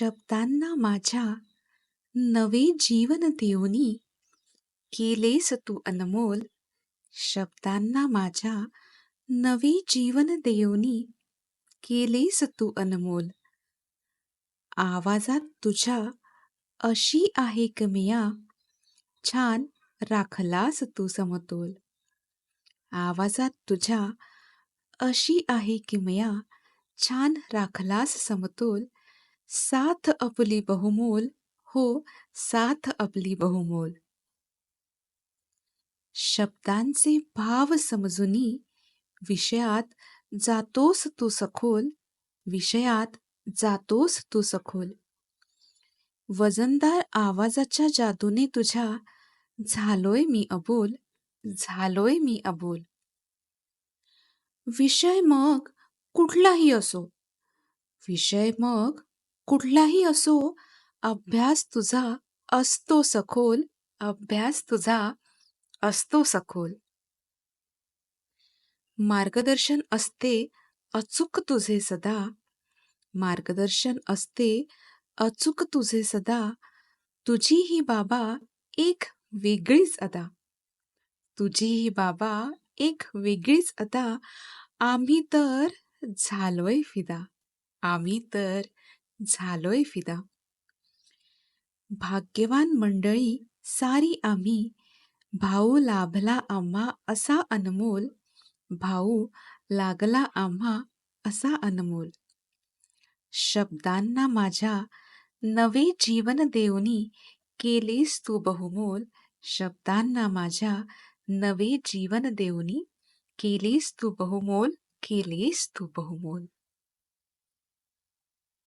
शब्दांना माझ्या नवे जीवन देऊनी केलेस तू अनमोल शब्दांना माझ्या नवे जीवन देऊनी केलेस तू अनमोल. आवाजात तुझ्या अशी आहे कमिया छान राखलास तू समतोल. आवाजात तुझ्या अशी आहे किमया छान राखलास समतोल. साथ आपली बहुमोल हो साथ आपली बहुमोल. शब्दांचे भाव समजुनी विषयात जातोस तू सखोल विषयात जातोस तू सखोल. वजनदार आवाजाच्या जादूने तुझ्या झालोय मी अबोल झालोय मी अबोल. विषय मग कुठलाही असो विषय मग कुठलाही असो अभ्यास तुझा असतो सखोल अभ्यास तुझा असतो सखोल. मार्गदर्शन असते अचूक तुझे सदा. मार्गदर्शन असते अचूक तुझे सदा. तुझी ही बाबा एक वेगळीच अदा. तुझी ही बाबा एक वेगळीच अदा. आम्ही तर झालोय फिदा. आम्ही तर झालोय फिदा. भाग्यवान मंडळी सारी आम्ही भाऊ लाभला आम्हा असा अनमोल भाऊ लागला आम्हा असा अनमोल. शब्दांना माझ्या नवे जीवन देऊनी केलेस तू बहुमोल शब्दांना माझ्या नवे जीवन देऊनी केलेस तू बहुमोल केलीस तू बहुमोल.